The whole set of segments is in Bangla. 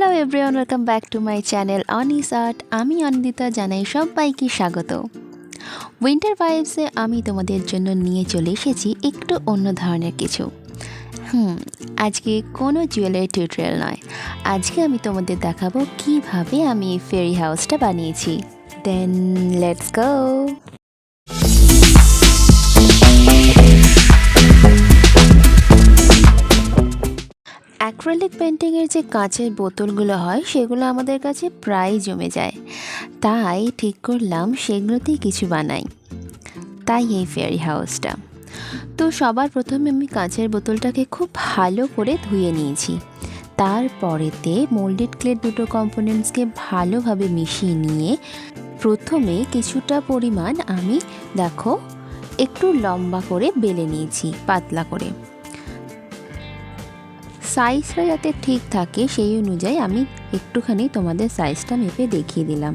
Hello everyone welcome back to my channel Anis art আমি অনিন্দিতা জানাই সবাইকে স্বাগত। উইন্টার ভাইবসে আমি তোমাদের জন্য নিয়ে চলে এসেছি একটু অন্য ধরনের কিছু। হুম, আজকে কোনো জুয়েলারি টিউটোরিয়াল নয়। আজকে আমি তোমাদের দেখাবো কীভাবে আমি ফেরি হাউসটা বানিয়েছি। দেন লেটস গো অ্যাক্রেলিক পেন্টিংয়ের যে কাঁচের বোতলগুলো হয়, সেগুলো আমাদের কাছে প্রায় জমে যায়। তাই ঠিক করলাম সেগুলোতেই কিছু বানাই। তাই এই ফেয়ারি হাউসটা তো সবার প্রথমে আমি কাঁচের বোতলটাকে খুব ভালো করে ধুয়ে নিয়েছি। তারপরেতে মোল্ডেড ক্লের দুটো কম্পোনেন্টসকে ভালোভাবে মিশিয়ে নিয়ে প্রথমে কিছুটা পরিমাণ আমি, দেখো, একটু লম্বা করে বেলে নিয়েছি, পাতলা করে। সাইজটা যাতে ঠিক থাকে সেই অনুযায়ী আমি একটুখানি তোমাদের সাইজটা মেপে দেখিয়ে দিলাম।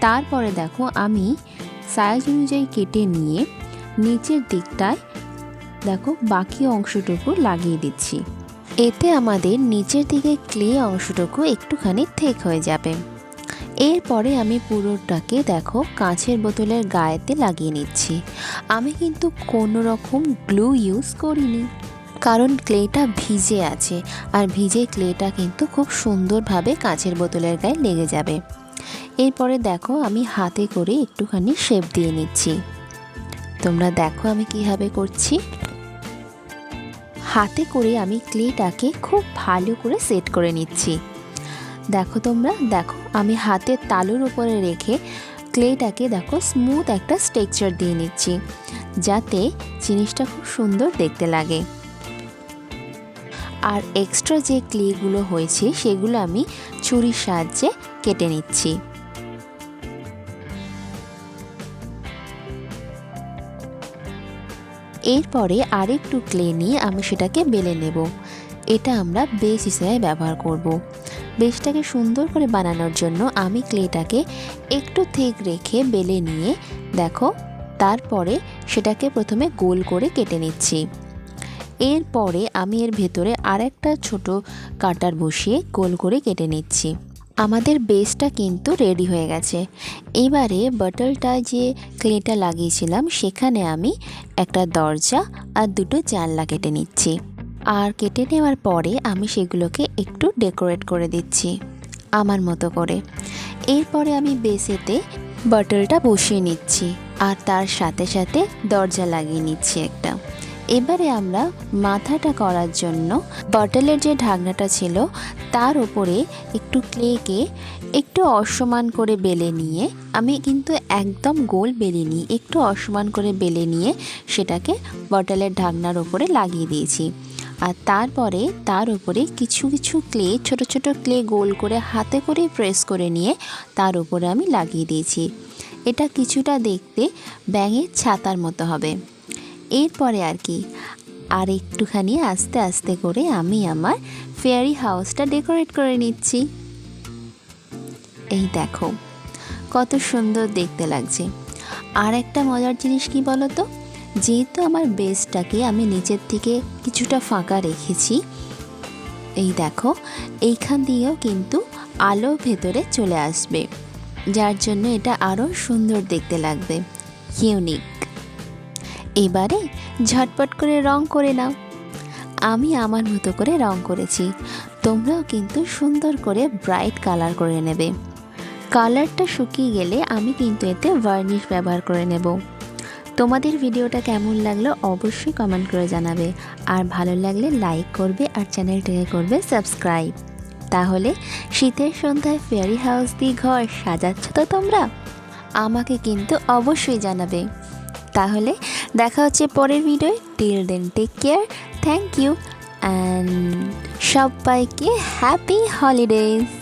তারপরে দেখো আমি সাইজ অনুযায়ী কেটে নিয়ে নিচের দিকটায় দেখো বাকি অংশটুকু লাগিয়ে দিচ্ছি। এতে আমাদের নিচের দিকে ক্লে অংশটুকু একটুখানি থেক হয়ে যাবে। এরপরে আমি পুরোটাকে দেখো কাঁচের বোতলের গায়েতে লাগিয়ে নিচ্ছি। আমি কিন্তু কোনো রকম গ্লু ইউজ করিনি। কারণ ক্লেটা ভিজে আছে। আর ভিজে ক্লেটা কিন্তু খুব সুন্দরভাবে কাঁচের বোতলের গায়ে লেগে যাবে। এরপরে দেখো আমি হাতে করে একটুখানি শেপ দিয়ে নিচ্ছি। তোমরা দেখো আমি কীভাবে করছি। হাতে করে আমি ক্লেটাকে খুব ভালো করে সেট করে নিচ্ছি। দেখো তোমরা, দেখো আমি হাতের তালুর উপরে রেখে ক্লেটাকে দেখো স্মুথ একটা স্ট্রেকচার দিয়ে নিচ্ছি, যাতে জিনিসটা খুব সুন্দর দেখতে লাগে। আর এক্সট্রা যে ক্লেগুলো হয়েছে সেগুলো আমি ছুরির সাহায্যে কেটে নিচ্ছি। এরপরে আরেকটু ক্লে নিয়ে আমি সেটাকে বেলে নেব। এটা আমরা বেস হিসেবে ব্যবহার করব। বেসটাকে সুন্দর করে বানানোর জন্য আমি ক্লেটাকে একটু থেক রেখে বেলে নিয়ে দেখো, তারপরে সেটাকে প্রথমে গোল করে কেটে নিচ্ছি। এরপরে আমি এর ভেতরে আরেকটা ছোট কাটার বসিয়ে গোল করে কেটে নিচ্ছি। আমাদের বেসটা কিন্তু রেডি হয়ে গেছে। এবারে বাটলটা যে ক্লেটা লাগিয়েছিলাম, সেখানে আমি একটা দরজা আর দুটো জানলা কেটে নিচ্ছি। আর কেটে নেওয়ার পরে আমি সেগুলোকে একটু ডেকোরেট করে দিচ্ছি, আমার মতো করে। এরপরে আমি বেসেতে বাটলটা বসিয়ে নিচ্ছি আর তার সাথে সাথে দরজা লাগিয়ে নিচ্ছি একটা। এবারে আমরা মাথাটা করার জন্য বটলের যে ঢাকনাটা ছিল, তার ওপরে একটু ক্লেকে একটু অসমান করে বেলে নিয়ে, আমি কিন্তু একদম গোল বেলে নিই একটু অসমান করে বেলে নিয়ে সেটাকে বটলের ঢাকনার ওপরে লাগিয়ে দিয়েছি। আর তারপরে তার উপরে কিছু কিছু ক্লে, ছোট ছোট ক্লে গোল করে হাতে করে প্রেস করে নিয়ে তার উপরে আমি লাগিয়ে দিয়েছি। এটা কিছুটা দেখতে ব্যাঙের ছাতার মতো হবে। এরপরে আর কি, আর একটুখানি আস্তে আস্তে করে আমি আমার ফেয়ারি হাউসটা ডেকোরেট করে নিচ্ছি। এই দেখো, কত সুন্দর দেখতে লাগছে। আর একটা মজার জিনিস কি বলো তো যেহেতু আমার বেসটাকে আমি নিচের থেকে কিছুটা ফাঁকা রেখেছি, এই দেখো, এইখান দিয়েও কিন্তু আলো ভেতরে চলে আসবে, যার জন্য এটা আরও সুন্দর দেখতে লাগবে ইউনিক এবারে ঝটপট করে রং করে নাও। আমি আমার মতো করে রং করেছি। তোমরাও কিন্তু সুন্দর করে ব্রাইট কালার করে নেবে। কালারটা শুকিয়ে গেলে আমি কিন্তু এতে ভার্নিশ ব্যবহার করে নেব। তোমাদের ভিডিওটা কেমন লাগল অবশ্যই কমেন্ট করে জানাবে। আর ভালো লাগলে লাইক করবে আর চ্যানেলটাকে করবে সাবস্ক্রাইব তাহলে শীতের সন্ধ্যায় ফেয়ারি হাউস দিয়ে ঘর সাজাচ্ছ তো তোমরা? আমাকে কিন্তু অবশ্যই জানাবে। তাহলে দেখা হচ্ছে পরের ভিডিওয় till then take care thank you and সবাইকে হ্যাপি হলিডেজ